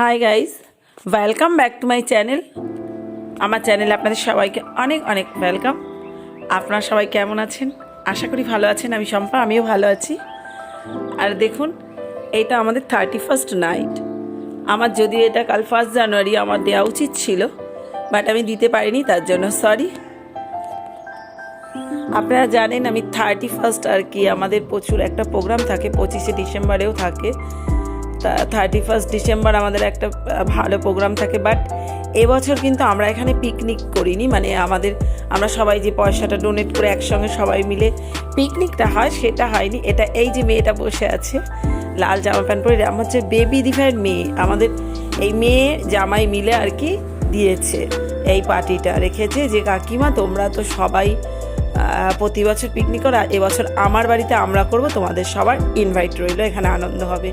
Hi guys welcome back to my channel আমার চ্যানেলে আপনাদের সবাইকে অনেক অনেক ওয়েলকাম আপনারা সবাই কেমন আছেন? আশা করি ভালো আছেন। আমি শম্পা, আমিও ভালো আছি। আর দেখুন, এটা আমাদের থার্টি ফার্স্ট নাইট আমার যদিও এটা কাল ফার্স্ট জানুয়ারি আমার দেওয়া উচিত ছিল বাট আমি দিতে পারিনি, তার জন্য সরি আপনারা জানেন, আমি থার্টি ফার্স্ট আর কি আমাদের প্রচুর একটা প্রোগ্রাম থাকে, পঁচিশে ডিসেম্বরেও থাকে। থার্টি ফার্স্ট ডিসেম্বর আমাদের একটা ভালো প্রোগ্রাম থাকে বাট এবছর কিন্তু আমরা এখানে পিকনিক করিনি মানে আমাদের, আমরা সবাই যে পয়সাটা ডোনেট করে একসঙ্গে সবাই মিলে পিকনিকটা হয়, সেটা হয়নি। এটা এই যে মেয়েটা বসে আছে, লাল জামা প্যান্ট পরে, আমার হচ্ছে বেবি দিভাইয়ের মেয়ে। আমাদের এই মেয়ে জামাই মিলে আর কি দিয়েছে, এই পার্টিটা রেখেছে যে, কাকিমা, তোমরা তো সবাই প্রতি বছর পিকনিক করা এবছর আমার বাড়িতে আমরা করব, তোমাদের সবার ইনভাইট রইল, এখানে আনন্দ হবে।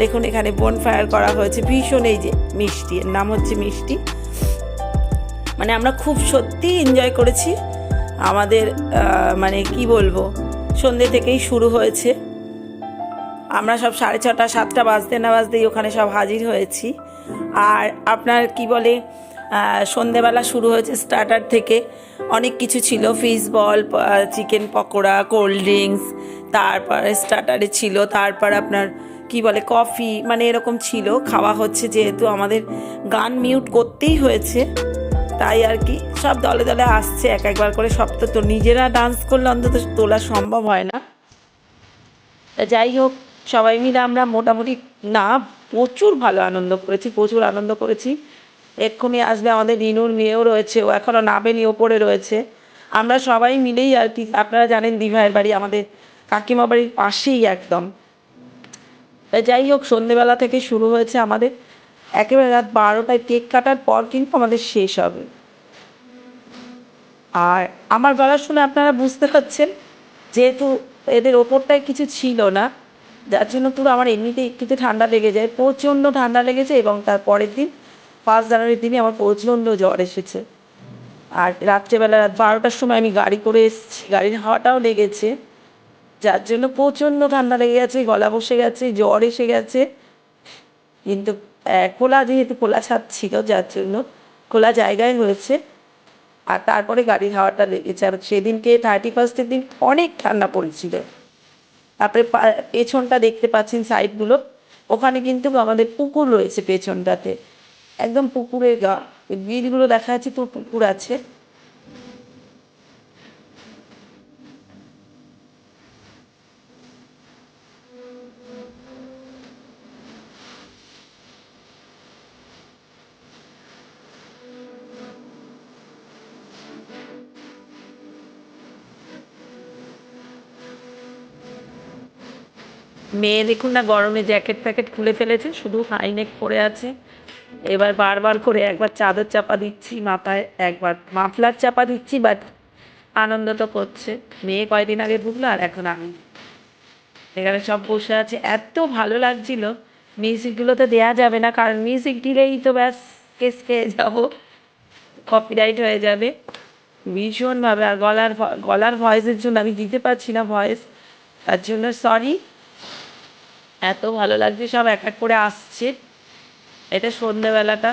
দেখুন, এখানে বোন ফায়ার করা হয়েছে, ভীষণ এই যে মিষ্টি, এর নাম হচ্ছে মিষ্টি। মানে আমরা খুব সত্যি এনজয় করেছি। আমাদের মানে কি বলব সন্ধ্যে থেকেই শুরু হয়েছে। আমরা সব সাড়ে ছটা, সাতটা বাজতে না বাজতেই ওখানে সব হাজির হয়েছি। আর আপনার কি বলে সন্ধেবেলা শুরু হয়েছে স্টার্টার থেকে। অনেক কিছু ছিল fish ball chicken pakora cold drinks তারপরে স্টার্টারে ছিল, তারপর আপনার কি বলে কফি মানে এরকম ছিল। খাওয়া হচ্ছে যেহেতু আমাদের গান মিউট করতেই হয়েছে, তাই আর কি। সব দলে দলে আসছে, এক একবার করে সব তো তো নিজেরা ডান্স করলে অন্তত তোলা সম্ভব হয় না। যাই হোক, সবাই মিলে আমরা মোটামুটি না, প্রচুর ভালো আনন্দ করেছি, প্রচুর আনন্দ করেছি। এক্ষুনি আসবে আমাদের রিনুর মেয়েও রয়েছে, ও এখনও নাবেনি ওপরে রয়েছে। আমরা সবাই মিলেই আর কি, আপনারা জানেন দিভাইয়ের বাড়ি, আমাদের কাকিমা বাড়ির পাশেই একদম। যাই হোক, সন্ধেবেলা থেকে শুরু হয়েছে আমাদের। একেবারে রাত বারোটায় কেক কাটার পর কিন্তু আমাদের শেষ হবে। আর আমার গলা শুনে আপনারা বুঝতে পারছেন, যেহেতু এদের ওপরটায় কিছু ছিল না, যার জন্য পুরো আমার এমনিতে একটুতে ঠান্ডা লেগে যায়, প্রচণ্ড ঠান্ডা লেগেছে এবং তার পরের দিন ফার্স্ট জানুয়ারির দিনে আমার প্রচণ্ড জ্বর এসেছে। আর রাত্রেবেলা রাত বারোটার সময় আমি গাড়ি করে এসেছি। গাড়ির হাওয়াটাও লেগেছে। যার জন্য প্রচণ্ড ঠান্ডা লেগে গেছে, গলা বসে গেছে, জ্বর এসে গেছে। কিন্তু খোলা যেহেতু খোলা ছাদ ছিল, যার জন্য খোলা জায়গায় হয়েছে। আর তারপরে গাড়ির হাওয়াটা লেগেছে। আর সেদিনকে থার্টি ফার্স্টের দিন অনেক ঠান্ডা পড়েছিল। তারপরে পেছনটা দেখতে পাচ্ছেন সাইডগুলো ওখানে কিন্তু আমাদের পুকুর রয়েছে পেছনটাতে। একদম পুকুরে গ্রিলগুলো দেখা যাচ্ছে পুরো পুকুর আছে। মেয়ে দেখুন না গরমে জ্যাকেট প্যাকেট খুলে ফেলেছে, শুধু হাইনেক পরে আছে। এবার বারবার করে একবার চাদর চাপা দিচ্ছি, মাথায় একবার মাফলার চাপা দিচ্ছি বাট আনন্দ তো করছে। মেয়ে কয়দিন আগে ঢুকলো আর এখন আমি। এখানে সব বসে আছে। এত ভালো লাগছিল। মিউজিকগুলো তো দেওয়া যাবে না, কারণ মিউজিক দিলেই তো ব্যাস কেস খেয়ে যাব। কপিরাইট হয়ে যাবে। ভীষণভাবে আর গলার গলার ভয়েসের জন্য আমি দিতে পারছি না ভয়েস তার জন্য সরি এত ভালো লাগছে সব এক এক করে আসছে। এটা সন্ধেবেলাটা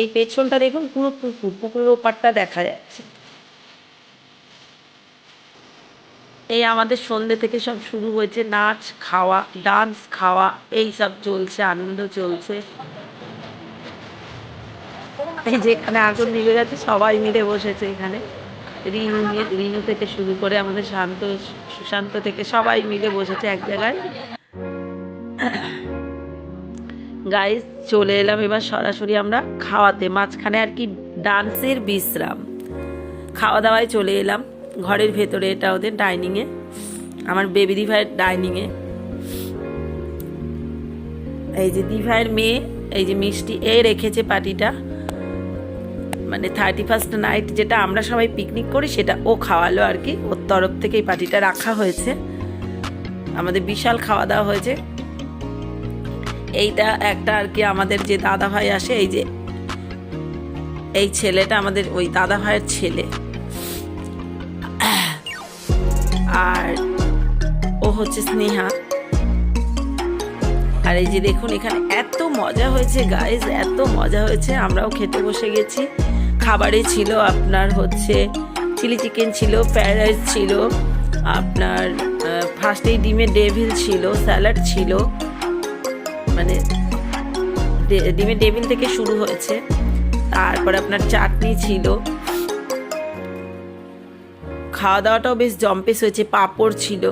এই পেছনটা দেখুন, পুরো পুকুর পুকুরের ওপারটা দেখা যাচ্ছে। এই আমাদের সন্ধ্যে থেকে সব শুরু হয়েছে, নাচ, খাওয়া, ডান্স, খাওয়া, এই সব চলছে, আনন্দ চলছে। এই যে এখানে আগুন নিভে গেছে, সবাই মিলে বসেছে এখানে। রিনু নিয়ে, রিনু থেকে শুরু করে আমাদের শান্ত, সুশান্ত থেকে সবাই মিলে বসেছে এক জায়গায়। গাইজ চলে এলাম এবার সরাসরি আমরা খাওয়াতে, মাঝখানে আর কি ডান্সের বিশ্রাম। খাওয়া দাওয়ায় চলে এলাম, ঘরের ভেতরে এটা ওদের ডাইনিংয়ে, আমার বেবি দিভাইয়ের ডাইনিংয়ে। এই যে দিভাইয়ের মেয়ে, এই যে মিষ্টি এ রেখেছে পার্টিটা। মানে থার্টি ফার্স্ট নাইট যেটা আমরা সবাই পিকনিক করি, সেটা ও খাওয়ালো আর কি। ওর তরফ থেকে এই পার্টিটা রাখা হয়েছে। আমাদের বিশাল খাওয়া দাওয়া হয়েছে। এইটা একটা আর কি আমাদের যে দাদা ভাই আসে, এই যে এই ছেলেটা আমাদের ওই দাদা ভাইয়ের ছেলে। আর ও হচ্ছে স্নেহা। আর এই যে দেখুন, এখানে এত মজা হয়েছে গাইজ এত মজা হয়েছে। আমরাও খেতে বসে গেছি। খাবারে ছিল আপনার হচ্ছে চিলি চিকেন ছিল, ফ্রায়েড রাইস ছিল, আপনার ফার্স্টেই ডিমের ডেভিল ছিল, স্যালাড ছিল। মানে ডিমের ডেভিল থেকে শুরু হয়েছে। তারপর আপনার চাটনি ছিল। খাওয়া দাওয়াটাও বেশ জম্পেস হয়েছে, পাঁপড় ছিল,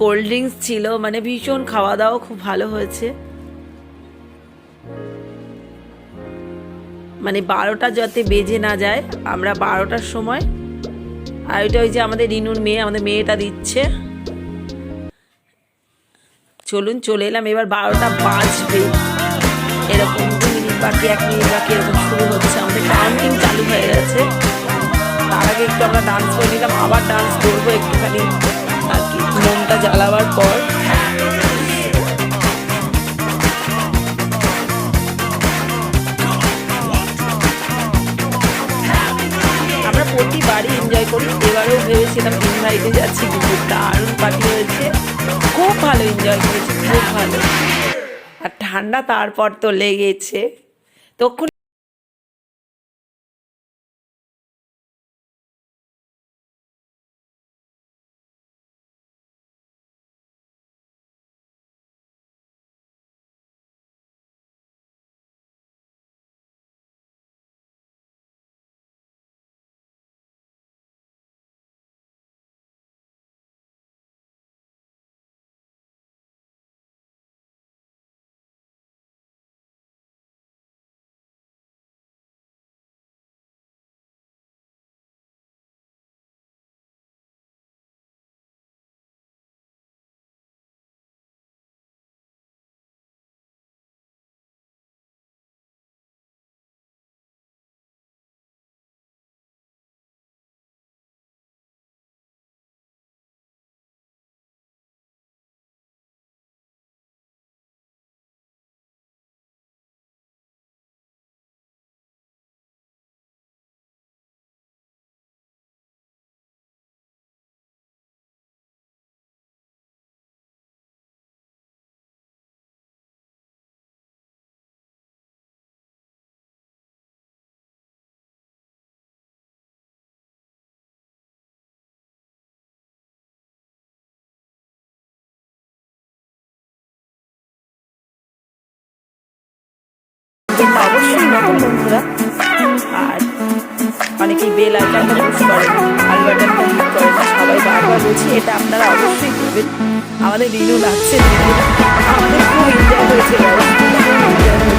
কোল্ড ড্রিঙ্কস ছিল মানে ভীষণ খাওয়া দাওয়া খুব ভালো হয়েছে। মানে বারোটা যাতে বেজে না যায়, আমরা বারোটার সময়। আর ওইটা ওই যে আমাদের রিনুর মেয়ে, আমাদের মেয়েটা দিচ্ছে। চলুন, চলে এলাম। এবার বারোটা বাজবে। এরকম দু মিনিট বাকি, এক মিনিট বাকি, এরকম শুরু হচ্ছে। আমাদের কাউন্টিং চালু হয়ে গেছে। তার আগে একটু আমরা ডান্স করে নিলাম, আবার ডান্স করব একটুখানি। আমরা বাড়ি এনজয় করি এবারেও ভেবেছিলাম তিন বাড়িতে যাচ্ছি, কিন্তু দারুণ পার্টি হয়েছে। খুব ভালো এনজয় করেছি, খুব ভালো। আর ঠান্ডা তারপর তো লেগেছে। তখন অবশ্যই নতুন বন্ধুরা আর অনেকেই বেল সবাই বলছি এটা আপনারা অবশ্যই করবেন আমাদের রিনু লাগছে আমাদের খুব এনজয় হয়েছে guys, হয়েছে।